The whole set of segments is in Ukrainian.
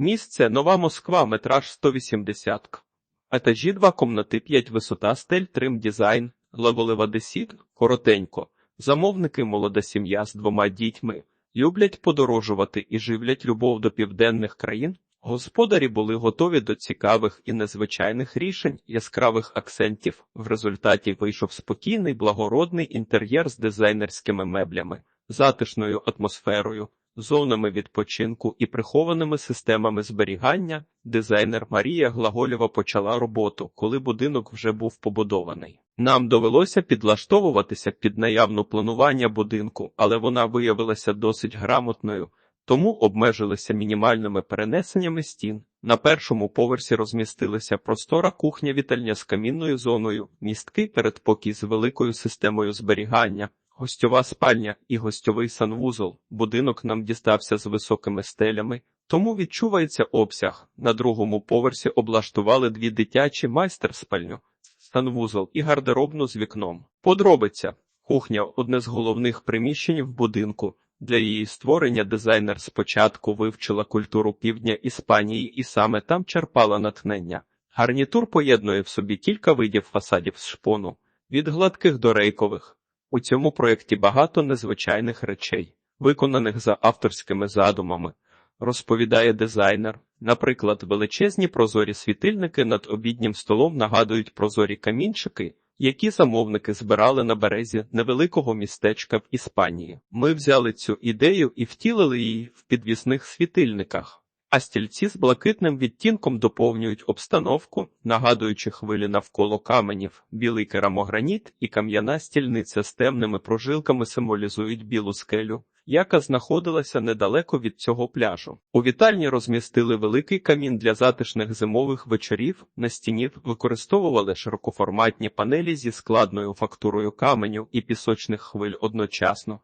Місце Нова Москва, метраж 180 к. Етажі 2 комнати 5 висота стель трим дизайн, леволева десіт, коротенько. Замовники молода сім'я з двома дітьми. Люблять подорожувати і живлять любов до південних країн. Господарі були готові до цікавих і незвичайних рішень, яскравих акцентів. В результаті вийшов спокійний, благородний інтер'єр з дизайнерськими меблями, затишною атмосферою, зонами відпочинку і прихованими системами зберігання. Дизайнер Марія Глаголєва почала роботу, коли будинок вже був побудований. Нам довелося підлаштовуватися під наявну планування будинку, але вона виявилася досить грамотною. Тому обмежилися мінімальними перенесеннями стін. На першому поверсі розмістилися простора кухня вітальня з камінною зоною, місткий передпокій з великою системою зберігання, гостьова спальня і гостьовий санвузол. Будинок нам дістався з високими стелями, тому відчувається обсяг. На другому поверсі облаштували дві дитячі майстер-спальню, санвузол і гардеробну з вікном. Подробиця. Кухня одне з головних приміщень в будинку. Для її створення дизайнер спочатку вивчила культуру півдня Іспанії і саме там черпала натхнення. Гарнітур поєднує в собі кілька видів фасадів з шпону, від гладких до рейкових. У цьому проєкті багато незвичайних речей, виконаних за авторськими задумами, розповідає дизайнер. Наприклад, величезні прозорі світильники над обіднім столом нагадують прозорі камінчики які замовники збирали на березі невеликого містечка в Іспанії. Ми взяли цю ідею і втілили її в підвісних світильниках, а стільці з блакитним відтінком доповнюють обстановку, нагадуючи хвилі навколо каменів, білий керамограніт і кам'яна стільниця з темними прожилками символізують білу скелю яка знаходилася недалеко від цього пляжу. У вітальні розмістили великий камін для затишних зимових вечорів. На стіні використовували широкоформатні панелі зі складною фактурою каменю і пісочних хвиль одночасно.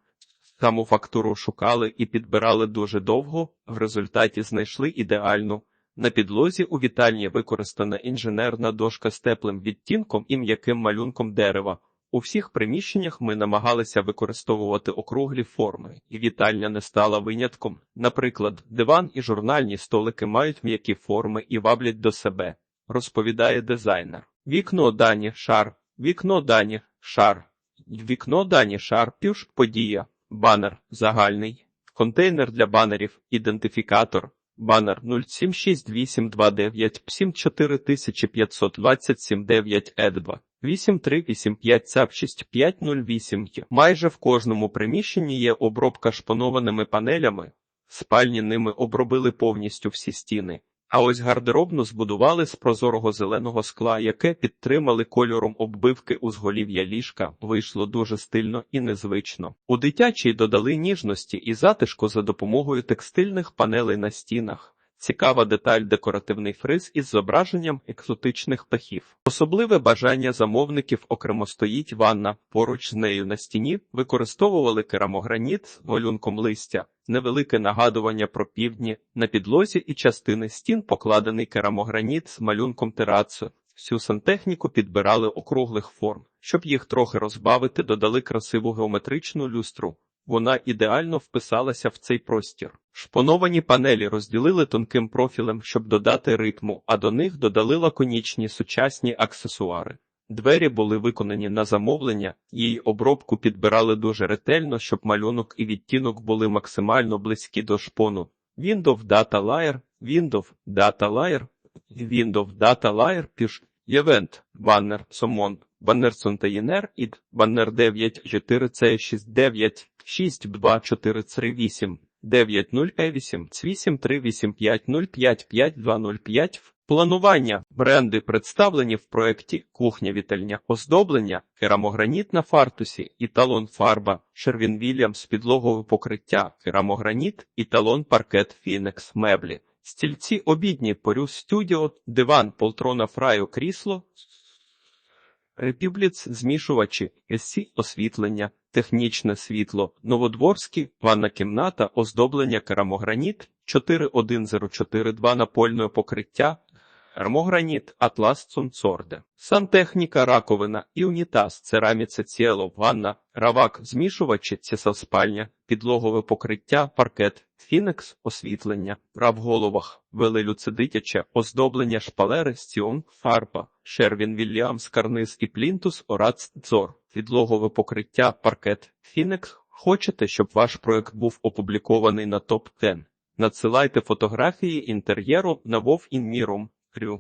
Саму фактуру шукали і підбирали дуже довго, в результаті знайшли ідеальну. На підлозі у вітальні використана інженерна дошка з теплим відтінком і м'яким малюнком дерева. У всіх приміщеннях ми намагалися використовувати округлі форми, і вітальня не стала винятком. Наприклад, диван і журнальні столики мають м'які форми і ваблять до себе, розповідає дизайнер. Вікно дані шар, вікно дані шар, вікно дані шар, пюш подія, банер загальний, контейнер для банерів, ідентифікатор. Банер 076829 74527 едба. 8385 ЦАП 6508 Майже в кожному приміщенні є обробка шпанованими панелями, спальні ними обробили повністю всі стіни. А ось гардеробну збудували з прозорого зеленого скла, яке підтримали кольором оббивки узголів'я ліжка. Вийшло дуже стильно і незвично. У дитячій додали ніжності і затишку за допомогою текстильних панелей на стінах. Цікава деталь декоративний фриз із зображенням екзотичних птахів. Особливе бажання замовників окремо стоїть ванна. Поруч з нею на стіні використовували керамограніт з малюнком листя, невелике нагадування про півдні, на підлозі і частини стін покладений керамограніт з малюнком терацу. Всю сантехніку підбирали округлих форм, щоб їх трохи розбавити, додали красиву геометричну люстру. Вона ідеально вписалася в цей простір. Шпоновані панелі розділили тонким профілем, щоб додати ритму, а до них додали лаконічні сучасні аксесуари. Двері були виконані на замовлення, її обробку підбирали дуже ретельно, щоб малюнок і відтінок були максимально близькі до шпону. Windows Data Layer, Windows Data Layer, Windows Data Layer, піш, Event, Banner, Summon, Banner Container, id, Banner 9, 4 c 69 6 2 4 3 8 9 0 8 8 3 8 5 0 5 5 2 0 5 Планування. Бренди представлені в проєкті кухня вітальня, оздоблення, керамограніт на фартусі, італон фарба, Шервін Вільямс підлогове покриття, керамограніт, італон паркет Фінекс, меблі, стільці обідні Порюс студіо, диван Полтрона Фраю крісло, Репібліц змішувачі, есі освітлення, технічне світло, новодворські, ванна кімната, оздоблення керамограніт, 410442 напольне покриття, Термограніт, атлас цунцорде. Сантехніка, раковина і унітаз, цераміце ціло, ванна, равак, змішувачі, спальня, підлогове покриття, паркет, фінекс, освітлення, рав головах, велелюце дитяче, оздоблення шпалери, стіон, фарба, Шервін Вільямс, карниз і плінтус, орац, дзор, підлогове покриття, паркет, фінекс. Хочете, щоб ваш проект був опублікований на топ 10 Надсилайте фотографії інтер'єру на Вов Інмірум